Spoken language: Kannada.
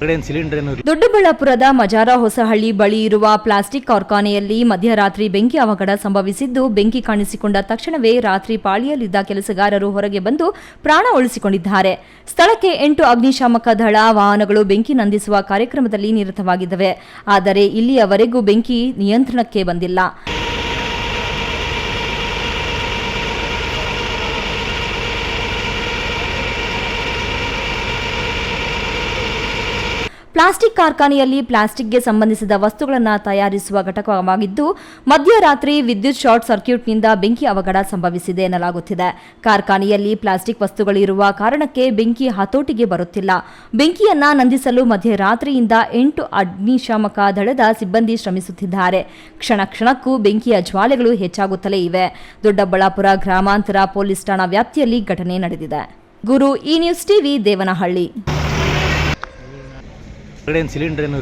ದೊಡ್ಡಬಳ್ಳಾಪುರದ ಮಜಾರ ಹೊಸಹಳ್ಳಿ ಬಳಿ ಇರುವ ಪ್ಲಾಸ್ಟಿಕ್ ಕಾರ್ಖಾನೆಯಲ್ಲಿ ಮಧ್ಯರಾತ್ರಿ ಬೆಂಕಿ ಅವಘಡ ಸಂಭವಿಸಿದ್ದು, ಬೆಂಕಿ ಕಾಣಿಸಿಕೊಂಡ ತಕ್ಷಣವೇ ರಾತ್ರಿ ಪಾಳಿಯಲ್ಲಿದ್ದ ಕೆಲಸಗಾರರು ಹೊರಗೆ ಬಂದು ಪ್ರಾಣ ಉಳಿಸಿಕೊಂಡಿದ್ದಾರೆ. ಸ್ಥಳಕ್ಕೆ ಎಂಟು ಅಗ್ನಿಶಾಮಕ ದಳ ವಾಹನಗಳು ಬೆಂಕಿ ನಂದಿಸುವ ಕಾರ್ಯಕ್ರಮದಲ್ಲಿ ನಿರತವಾಗಿದ್ದವೆ. ಆದರೆ ಇಲ್ಲಿಯವರೆಗೂ ಬೆಂಕಿ ನಿಯಂತ್ರಣಕ್ಕೆ ಬಂದಿಲ್ಲ. ಪ್ಲಾಸ್ಟಿಕ್ ಕಾರ್ಖಾನೆಯಲ್ಲಿ ಪ್ಲಾಸ್ಟಿಕ್ಗೆ ಸಂಬಂಧಿಸಿದ ವಸ್ತುಗಳನ್ನು ತಯಾರಿಸುವ ಘಟಕವಾಗಿದ್ದು, ಮಧ್ಯರಾತ್ರಿ ವಿದ್ಯುತ್ ಶಾರ್ಟ್ ಸರ್ಕ್ಯೂಟ್ನಿಂದ ಬೆಂಕಿ ಅವಘಡ ಸಂಭವಿಸಿದೆ ಎನ್ನಲಾಗುತ್ತಿದೆ. ಕಾರ್ಖಾನೆಯಲ್ಲಿ ಪ್ಲಾಸ್ಟಿಕ್ ವಸ್ತುಗಳಿರುವ ಕಾರಣಕ್ಕೆ ಬೆಂಕಿ ಹತೋಟಿಗೆ ಬರುತ್ತಿಲ್ಲ. ಬೆಂಕಿಯನ್ನ ನಂದಿಸಲು ಮಧ್ಯರಾತ್ರಿಯಿಂದ ಎಂಟು ಅಗ್ನಿಶಾಮಕ ದಳದ ಸಿಬ್ಬಂದಿ ಶ್ರಮಿಸುತ್ತಿದ್ದಾರೆ. ಕ್ಷಣ ಕ್ಷಣಕ್ಕೂ ಬೆಂಕಿಯ ಜ್ವಾಲೆಗಳು ಹೆಚ್ಚಾಗುತ್ತಲೇ ಇವೆ. ದೊಡ್ಡಬಳ್ಳಾಪುರ ಗ್ರಾಮಾಂತರ ಪೊಲೀಸ್ ಠಾಣಾ ವ್ಯಾಪ್ತಿಯಲ್ಲಿ ಘಟನೆ ನಡೆದಿದೆ. ಗುರು ಈ ನ್ಯೂಸ್ ಟಿವಿ ದೇವನಹಳ್ಳಿ. ಕಡೆಯಿಂದ ಸಿಲಿಂಡರ್ ಏನು